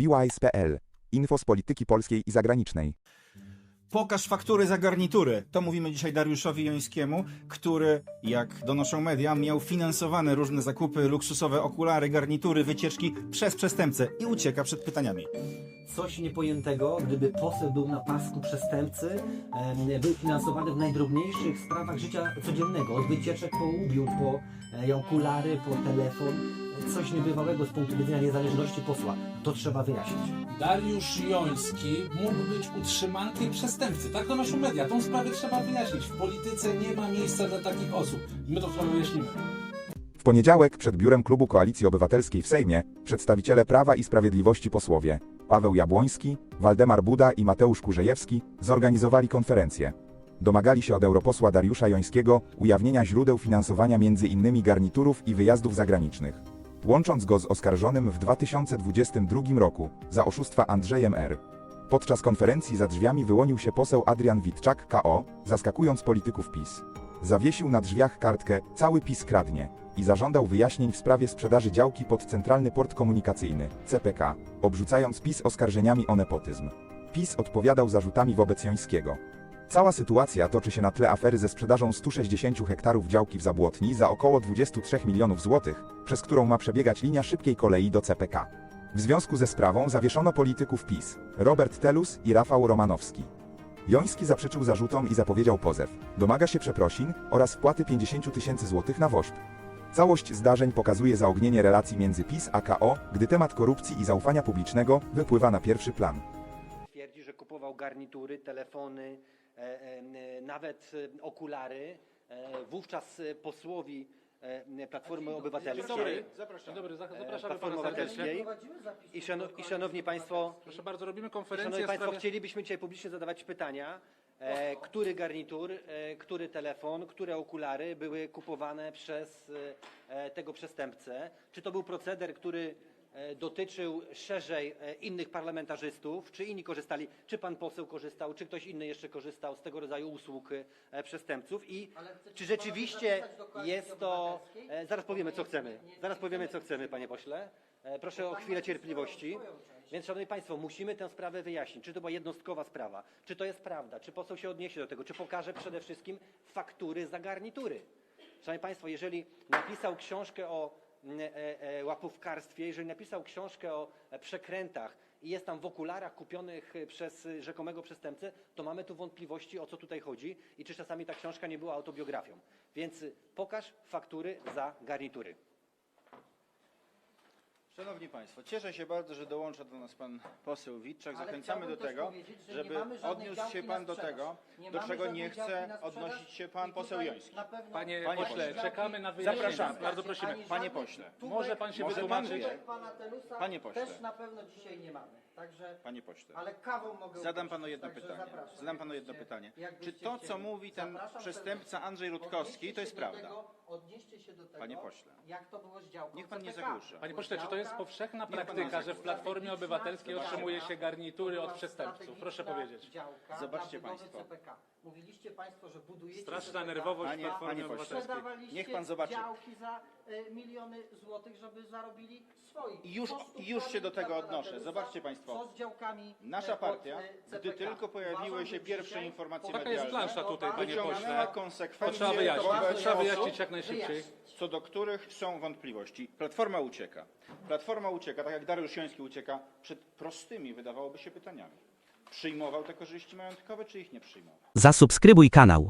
BWise.pl. Info z polityki polskiej i zagranicznej. Pokaż faktury za garnitury. To mówimy dzisiaj Dariuszowi Jońskiemu, który, jak donoszą media, miał finansowane różne zakupy, luksusowe okulary, garnitury, wycieczki przez przestępcę i ucieka przed pytaniami. Coś niepojętego, gdyby poseł był na pasku przestępcy, był finansowany w najdrobniejszych sprawach życia codziennego, od wycieczek po ubiór, po e, okulary, po telefon. Coś niebywałego z punktu widzenia niezależności posła. To trzeba wyjaśnić. Dariusz Joński mógł być utrzymankiem przestępcy. Tak donoszą media. Tą sprawę trzeba wyjaśnić. W polityce nie ma miejsca dla takich osób. My to sprawę wyjaśnimy. W poniedziałek przed biurem Klubu Koalicji Obywatelskiej w Sejmie przedstawiciele Prawa i Sprawiedliwości posłowie Paweł Jabłoński, Waldemar Buda i Mateusz Kurzejewski zorganizowali konferencję. Domagali się od europosła Dariusza Jońskiego ujawnienia źródeł finansowania innymi garniturów i wyjazdów zagranicznych, łącząc go z oskarżonym w 2022 roku za oszustwa Andrzejem R. Podczas konferencji za drzwiami wyłonił się poseł Adrian Witczak KO, zaskakując polityków PiS. Zawiesił na drzwiach kartkę Cały PiS kradnie i zażądał wyjaśnień w sprawie sprzedaży działki pod Centralny Port Komunikacyjny CPK, obrzucając PiS oskarżeniami o nepotyzm. PiS odpowiadał zarzutami wobec Jońskiego. Cała sytuacja toczy się na tle afery ze sprzedażą 160 hektarów działki w Zabłotni za około 23 milionów złotych, przez którą ma przebiegać linia szybkiej kolei do CPK. W związku ze sprawą zawieszono polityków PiS, Robert Telus i Rafał Romanowski. Joński zaprzeczył zarzutom i zapowiedział pozew. Domaga się przeprosin oraz wpłaty 50 tysięcy złotych na WOŚP. Całość zdarzeń pokazuje zaognienie relacji między PiS a KO, gdy temat korupcji i zaufania publicznego wypływa na pierwszy plan. Twierdzi, że kupował garnitury, telefony, e, e, nawet e, okulary. E, wówczas e, posłowi e, Platformy Obywatelskiej, Zapraszam. Dzień dobry, za- e, zapraszamy Platformy pana serdecznie. Obywatelskiej i, szano, i Szanowni Państwo, Proszę bardzo, robimy Szanowni konferencję w Państwo, sprawie... chcielibyśmy dzisiaj publicznie zadawać pytania, który garnitur, e, który telefon, które okulary były kupowane przez e, e, tego przestępcę. Czy to był proceder, który e, dotyczył szerzej e, innych parlamentarzystów, czy inni korzystali, czy pan poseł korzystał, czy ktoś inny jeszcze korzystał z tego rodzaju usług e, przestępców i czy rzeczywiście jest to... E, zaraz powiemy, co chcemy. Zaraz powiemy, co chcemy, panie pośle. E, proszę o chwilę cierpliwości. Więc, Szanowni Państwo, musimy tę sprawę wyjaśnić. Czy to była jednostkowa sprawa? Czy to jest prawda? Czy poseł się odniesie do tego? Czy pokaże przede wszystkim faktury za garnitury? Szanowni Państwo, jeżeli napisał książkę o e, e, łapówkarstwie, jeżeli napisał książkę o e, przekrętach i jest tam w okularach kupionych e, przez e, rzekomego przestępcę, to mamy tu wątpliwości, o co tutaj chodzi i czy czasami ta książka nie była autobiografią. Więc pokaż faktury za garnitury. Szanowni Państwo, cieszę się bardzo, że dołącza do nas Pan poseł Witczak. Ale Zachęcamy do chciałbym też tego, powiedzieć, że nie żeby mamy żadnej odniósł działki się na Pan do sprzedaż. tego, Nie do mamy czego żadnej nie chce sprzedaż odnosić się i Pan poseł tutaj Joński. na pewno Panie Panie pośle, pośle. czekamy na wyjaśnienie. Zapraszamy. Bardzo prosimy. Ani Panie żadnych pośle. stówek, Może pan się Może wytłumaczyć? pan wie. stówek pana Telusa Panie pośle. też na pewno dzisiaj nie mamy. Także, Panie pośle, ale kawą mogę zadam ugościć, Panu jedno także pytanie. zapraszam. Zadam Panu jedno Jakbyście- pytanie. Czy to, co chcieli. mówi ten Zapraszam przestępca serdecznie. Andrzej Rutkowski, Odnieście to jest do prawda? tego- Odnieście się do tego, Panie pośle. jak to było z działką Niech pan nie CPK. zagłusza. Panie pośle, czy to jest powszechna pan nie praktyka, że w. Platformie Obywatelskiej otrzymuje się garnitury od przestępców? Proszę powiedzieć. Zobaczcie państwo. CPK. Mówiliście Państwo, że budujecie Straszna nerwowość Panie- Platformy panie pośle. Obywatelskiej. Sprzedawaliście Niech pan zobaczy. działki za e, miliony złotych, żeby zarobili swoich. I już- i już się do tego odnoszę. Zobaczcie państwo. Co z działkami Nasza e, pod, partia, e, gdy CPK. tylko pojawiły Uważam, się że pierwsze dzisiaj informacje Taka jest medialne, plansza tutaj, panie wyciągnęła pośle. To konsekwencje trzeba wyjaśnić, wobec trzeba osób, wyjaśnić jak najszybciej. Co do których są wątpliwości. Platforma ucieka. Platforma ucieka, tak jak Dariusz Joński ucieka przed prostymi, wydawałoby się, pytaniami. Przyjmował te korzyści majątkowe, czy ich nie przyjmował? Zasubskrybuj kanał.